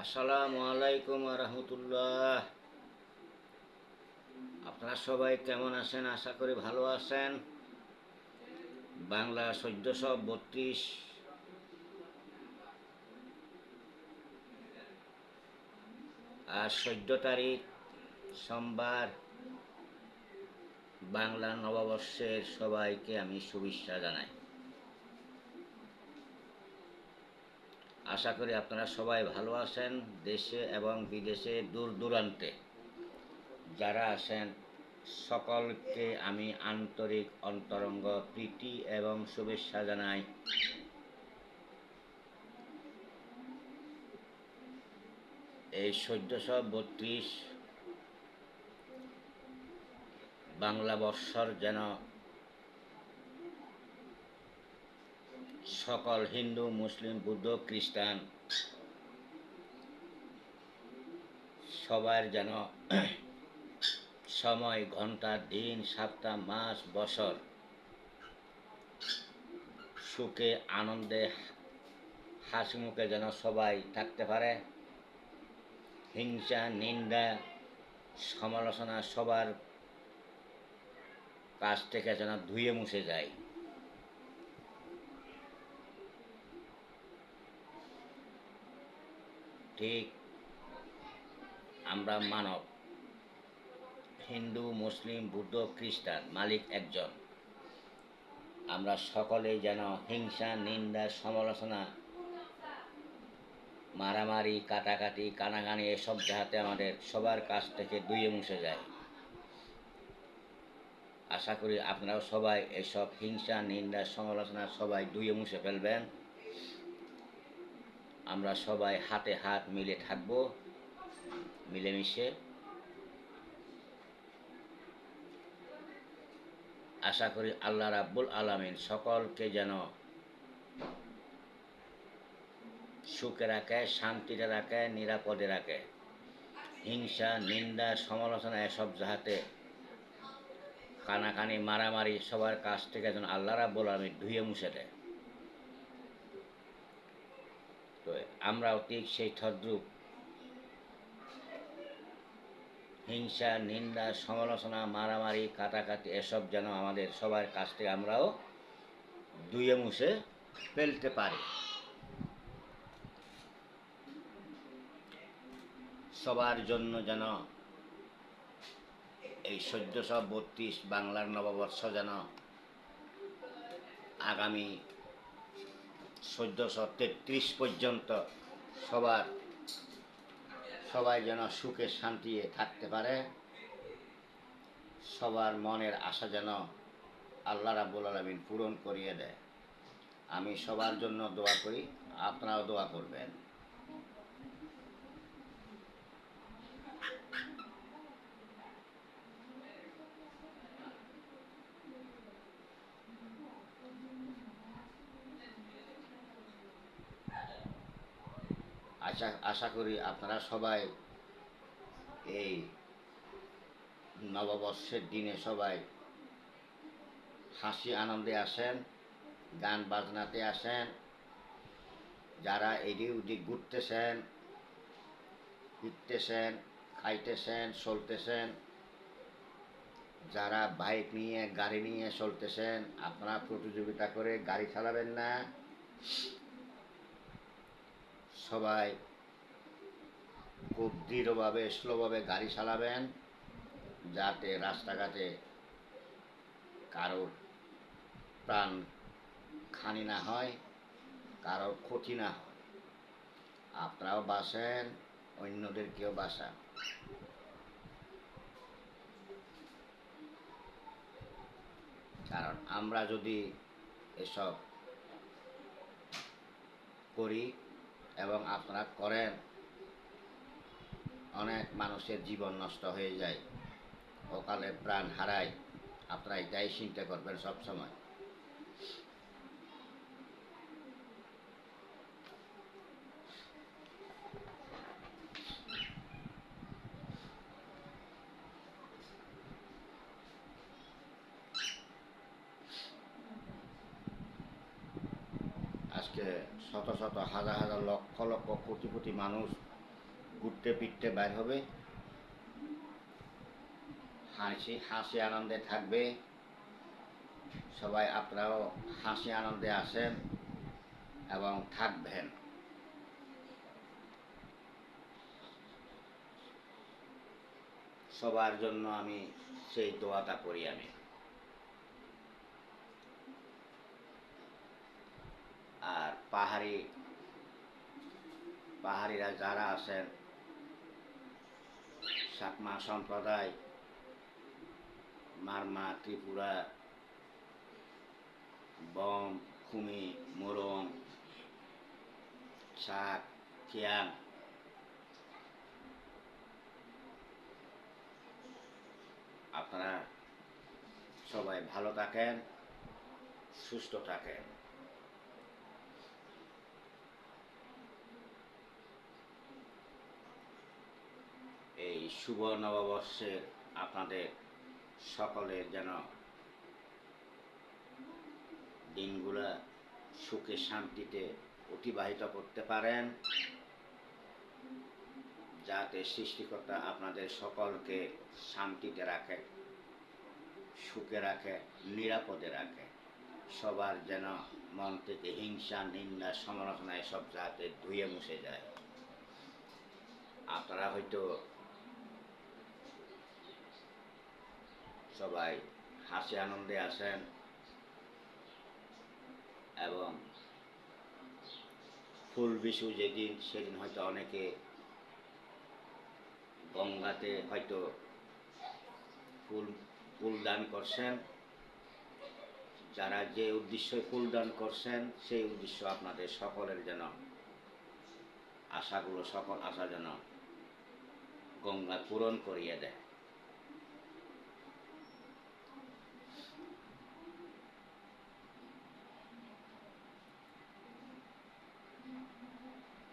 আসসালামু আলাইকুম রহমতুল্লাহ। আপনারা সবাই কেমন আছেন? আশা করি ভালো আছেন। বাংলা চোদ্দশো বত্রিশ। আর চোদ্দ তারিখ, সোমবার। বাংলা নববর্ষের সবাইকে আমি শুভেচ্ছা জানাই। আশা করি আপনারা সবাই ভালো আছেন দেশে এবং বিদেশে দূর দূরান্তে। যারা আছেন, সকলকে আমি আন্তরিক, অন্তরঙ্গ প্রীতি এবং শুভেচ্ছা জানাই। এই চোদ্দশো বত্রিশ বাংলা বৎসর যেন সকল হিন্দু, মুসলিম, বুদ্ধ, খ্রিস্টান সবার যেন সময়, ঘণ্টা, দিন, সপ্তাহ, মাস, বছর সুখে, আনন্দে, হাসি মুখে যেন সবাই থাকতে পারে। হিংসা, নিন্দা, সমালোচনা সবার কাছ থেকে যেন ধুয়ে মুছে যায়। ঠিক আমরা মানব, হিন্দু, মুসলিম, বুদ্ধ, খ্রিস্টান, মালিক একজন। আমরা সকলেই যেন হিংসা, নিন্দা, সমালোচনা, মারামারি, কাটাকাটি, কানাকানি এসব যাহাতে আমাদের সবার কাছ থেকে দুয়ে মুছে যায়। আশা করি আপনারাও সবাই এসব হিংসা, নিন্দা, সমালোচনা সবাই দুয়ে মুছে ফেলবেন। আমরা সবাই হাতে হাত মিলে থাকব, মিলেমিশে। আশা করি আল্লাহ রাব্বুল আলামিন সকলকে যেন সুখে রাখে, শান্তিতে রাখে, নিরাপদে রাখে। হিংসা, নিন্দা, সমালোচনা এসব যাহাতে কানাকানি, মারামারি সবার কাছ থেকে যেন আল্লাহ রাব্বুল আলামিন ধুয়ে মুছে দেয় তো আমরাও ঠিক সেই তদ্রুপ। হিংসা, নিন্দা, সমালোচনা, মারামারি, কাটাকাটি, এসব যেন আমাদের সবার কাছ থেকে আমরাও দুয়ে মুছে ফেলতে পারি। সবার জন্য যেন এই চোদ্দশো বত্রিশ বাংলার নববর্ষ যেন আগামী চোদ্দশো তেত্রিশ পর্যন্ত সবার, সবাই যেন সুখে শান্তি থাকতে পারে। সবার মনের আশা যেন আল্লাহ রাবুল আলমিন পূরণ করিয়ে দেয়। আমি সবার জন্য দোয়া করি, আপনারাও দোয়া করবেন। আশা করি আপনারা সবাই এই নববর্ষের দিনে সবাই হাসি আনন্দে আসেন, গান বাজনাতে আসেন, যারা এদিক ওদিক ঘুরতেছেন, ফিরতেছেন, খাইতেছেন, চলতেছেন, যারা বাইক নিয়ে, গাড়ি নিয়ে চলতেছেন, আপনারা প্রতিযোগিতা করে গাড়ি চালাবেন না। সবাই খুব দৃঢ়ভাবে স্লোভাবে গাড়ি চালাবেন যাতে রাস্তাঘাটে কারোর প্রাণ খানি না হয় কারোর ক্ষতি না হয়। আপনারাও বাসেন অন্যদেরকেও বাসান কারণ আমরা যদি এসব করি এবং আপনারা করেন অনেক মানুষের জীবন নষ্ট হয়ে যায়। অকালে প্রাণ হারায়। আপনারা এটাই চিন্তা করবেন সবসময়। আজকে শত শত হাজার হাজার লক্ষ লক্ষ কোটি কোটি মানুষ ঘুরতে ফিরতে বাইর হবে। হাসি হাসি আনন্দে থাকবে। সবাই আপনারাও হাসি আনন্দে আসেন এবং থাকবেন। সবার জন্য আমি সেই দোয়াটা করি আমি। আর পাহাড়ি, পাহাড়িরা যারা আছেন সাকমা সম্প্রদায় মারমা ত্রিপুরা, বম, খুমি, মোরম শাক কিয়াং আপনারা সবাই ভালো থাকেন, সুস্থ থাকেন। এই শুভ নববর্ষের আপনাদের সকলের যেন দিনগুলা সুখে শান্তিতে অতিবাহিত করতে পারেন, যাতে সৃষ্টিকর্তা আপনাদের সকলকে শান্তিতে রাখে, সুখে রাখে, নিরাপদে রাখে। সবার যেন মন থেকে হিংসা, নিন্দা, সমালোচনা এসব যাতে ধুয়ে মুছে যায়। আপনারা হয়তো সবাই হাসি আনন্দে আসেন এবং ফুল বিশু যেদিন, সেদিন হয়তো অনেকে গঙ্গাতে হয়তো ফুল ফুল দান করছেন। যারা যে উদ্দেশ্যে ফুল দান করছেন, সেই উদ্দেশ্য আপনাদের সকলের যেন আশাগুলো, সকল আশা যেন গঙ্গা পূরণ করিয়ে দেয়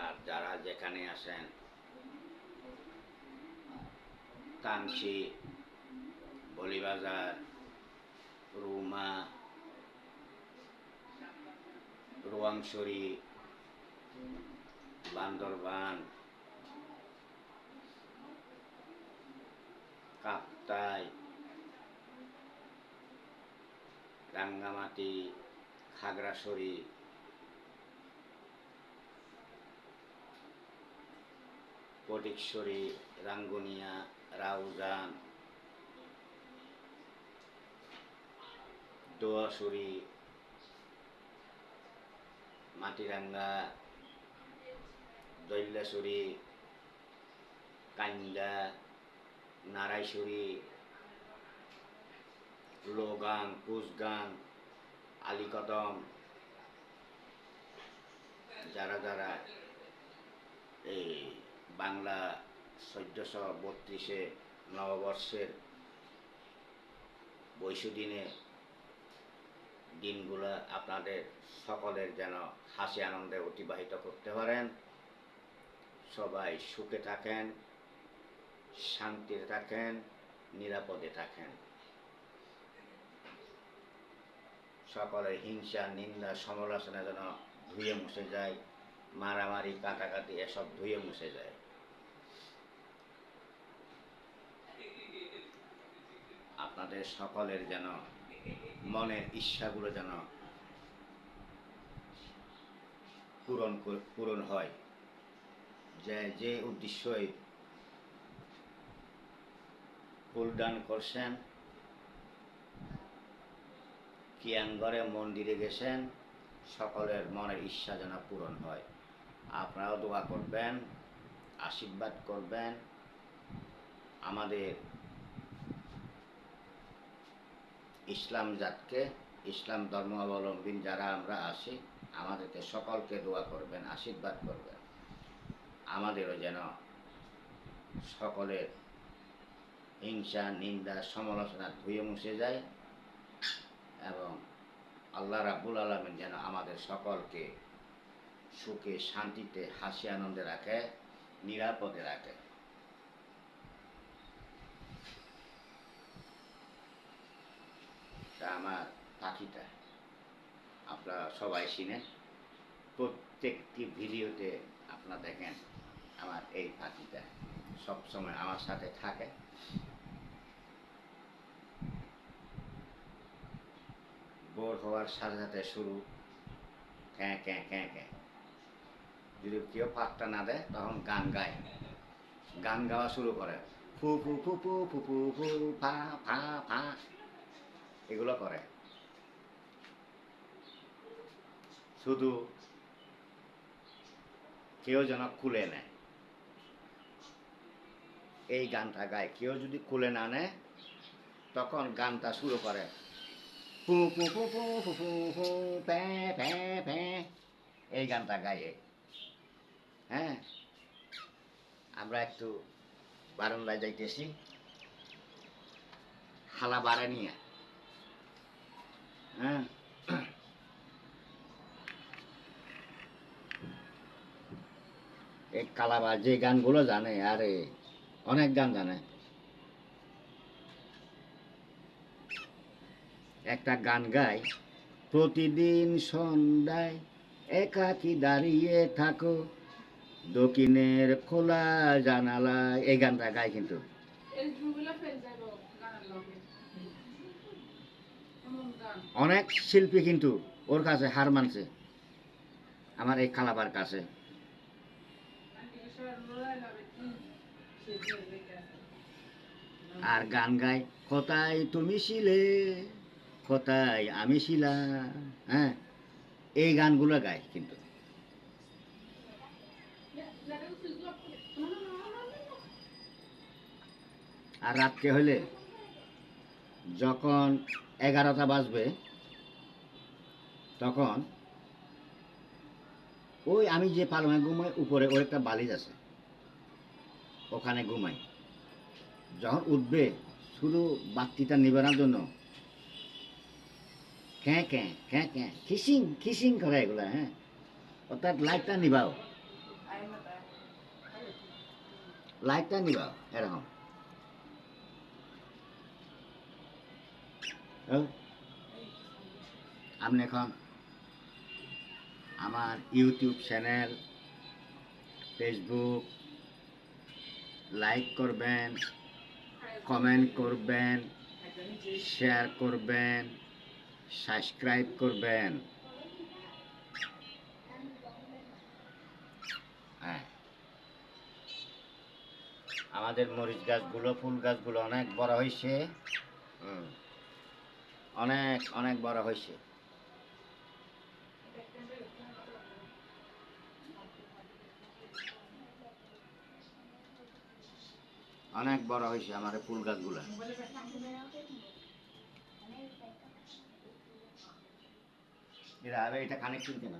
আর যারা যেখানে আসেন কাঞ্চি বলিবাজার রুমা রোয়াংশরী বান্দরবান কাপ্তাই রাঙ্গামাটি খাগড়াছড়ি ফটিকছড়ি রাঙ্গুনিয়া রাউজান দোয়াশুরি মাটিরাঙ্গা দৈল্যাশুরি কান্দা নারাইশুরি লোগাং কুচগাং আলিকদম যারা যারা এই বাংলা চোদ্দশো বত্রিশে নববর্ষের বৈশুদিনে দিনগুলো আপনাদের সকলের যেন হাসি আনন্দে অতিবাহিত করতে পারেন। সবাই সুখে থাকেন, শান্তিতে থাকেন, নিরাপদে থাকেন। সকলের হিংসা, নিন্দা, সমালোচনা যেন ধুয়ে মুছে যায়, মারামারি, কাটাকাটি, এসব ধুয়ে মুছে যায়। আপনাদের সকলের যেন মনের ইচ্ছাগুলো যেন পূরণ পূরণ হয়। যে যে উদ্দেশ্যই ফুলদান করছেন কিয়াঙ্গরে মন্দিরে গেছেন, সকলের মনের ইচ্ছা যেন পূরণ হয়। আপনারাও দোয়া করবেন, আশীর্বাদ করবেন, আমাদের ইসলাম জাতকে, ইসলাম ধর্মাবলম্বী যারা আমরা আসি আমাদেরকে সকলকে দোয়া করবেন, আশীর্বাদ করবেন। আমাদেরও যেন সকলের হিংসা, নিন্দা, সমালোচনা ধুয়ে মুছে যায় এবং আল্লাহ রাব্বুল আলমিন যেন আমাদের সকলকে সুখে, শান্তিতে, হাসি, আনন্দে রাখে, নিরাপদে রাখে তা আমার পাখিটা আপনারা সবাই চিনেন। প্রত্যেকটি ভিডিওতে আপনারা দেখেন আমার এই পাখিটা সবসময় আমার সাথে থাকে। বোর হওয়ার সাথে সাথে শুরু। ক্যাঁ ক্যাঁ ক্যাঁ ক্যাঁ। যদি কেউ পাত্তা না দেয়, তখন গান গায়। গান গাওয়া শুরু করে। ফু ফু ফু ফু ফু ফু ফু, ফা ফা ফা। এগুলো করে। শুধু কেউ যেন খুলে নেয়। এই গানটা গায়। কেউ যদি খুলে না নেয়, তখন গানটা শুরু করে। পু পু পু পু পু পু পু এই গানটা গায়ে। হ্যাঁ? আমরা একটু বারান্দায় যাইতেছি। হালা বাড়া নিয়ে। হ্যাঁ? এই কালাবার যে গানগুলো জানে আরে অনেক গান জানে। একটা গান গায় প্রতিদিন সন্ধ্যায় একাকি দাঁড়িয়ে থাকো দক্ষিণের খোলা জানালায়। এই গানটা গায় কিন্তু। অনেক শিল্পী কিন্তু ওর কাছে হার মানছে আমার এই কালাবার কাছে। আর গান গায় কোথায় তুমি ছিলে কোথায় আমি ছিলাম হ্যাঁ এই গানগুলো গায় কিন্তু। আর রাতকে হলে যখন এগারোটা বাজবে, তখন ওই আমি যে পালনে ঘুমাই, উপরে ওর একটা বালিশ আছে। ওখানে ঘুমাই। যখন উঠবে, শুধু বাতিটা নিবানোর জন্য। ক্যাঁ ক্যাঁ ক্যাঁ ক্যাঁ, খিসিং খিসিং করে এগুলো হ্যাঁ। অর্থাৎ লাইটটা নিবাও। লাইটটা নিবাও, এরকম। আপনি এখন আমার ইউটিউব চ্যানেল ফেসবুক লাইক করবেন কমেন্ট করবেন শেয়ার করবেন সাবস্ক্রাইব করবেন। হ্যাঁ। আমাদের মরিচ গাছগুলো, ফুল গাছগুলো অনেক বড় হয়েছে। অনেক অনেক বড় হয়েছে অনেক বড় হয়েছে আমার ফুল গাছগুলো। এরা আরে এটা কানেকশন কেন?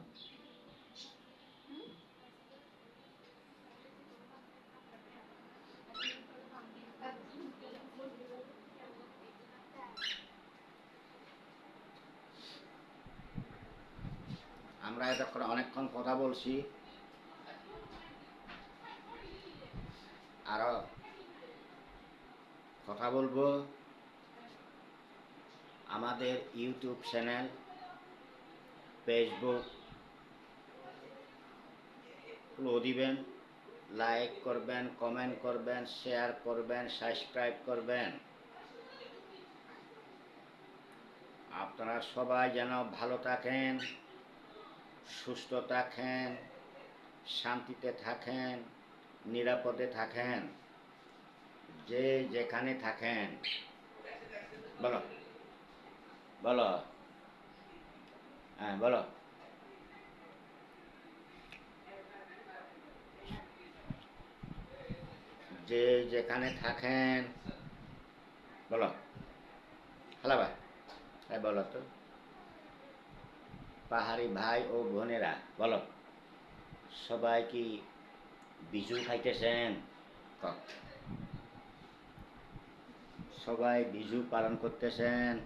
আমরা এতক্ষণ অনেকক্ষণ কথা বলছি আরও কথা বলব। আমাদের ইউটিউব চ্যানেল, ফেসবুক ফলো দিবেন লাইক করবেন কমেন্ট করবেন শেয়ার করবেন সাবস্ক্রাইব করবেন। আপনারা সবাই যেন ভালো থাকেন, সুস্থ থাকেন, শান্তিতে থাকেন, নিরাপদে থাকেন। যে যেখানে থাকেন। বলো। বলো। হ্যাঁ বলো। যে যেখানে থাকেন। বলো। ভাই। হ্যাঁ বলো তো। পাহাড়ি ভাই ও বোনেরা, বলো। সবাই কি বিজু খাইতেছেন? ক। সবাই বিজু পালন করতেছেন।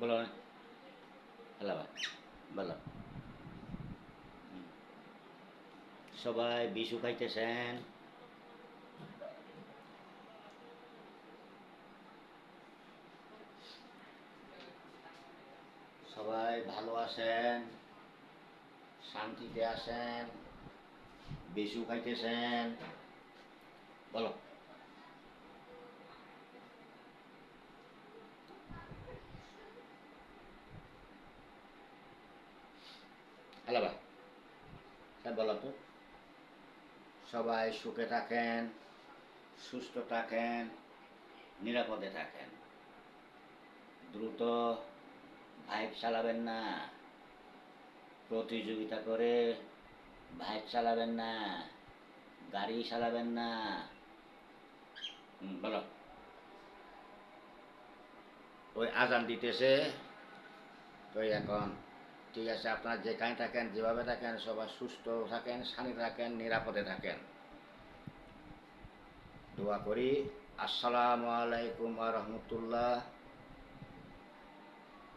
বলো। বলো। সবাই বিশু খাইতেছেন। খাইতে আসেন বেশু খাইতেছেন, বলো। আলাবা হ্যাঁ বলো তো সবাই সুখে থাকেন, সুস্থ থাকেন, নিরাপদে থাকেন। দ্রুত বাইক চালাবেন না। প্রতিযোগিতা করে বাইক চালাবেন না, গাড়ি চালাবেন না। বলো। ওই আজান দিতেছে। তো এখন, ঠিক আছে, আপনার যেখানে থাকেন, যেভাবে থাকেন, সবাই সুস্থ থাকেন শানি থাকেন, নিরাপদে থাকেন। দোয়া করি। আসসালামু আলাইকুম রহমতুল্লাহ।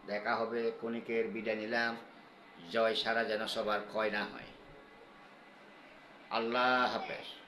দেখা হবে, কণিকের বিদায় নিলাম। জয় সারা যেন সবার ক্ষয় না হয়। আল্লাহ হাফেজ।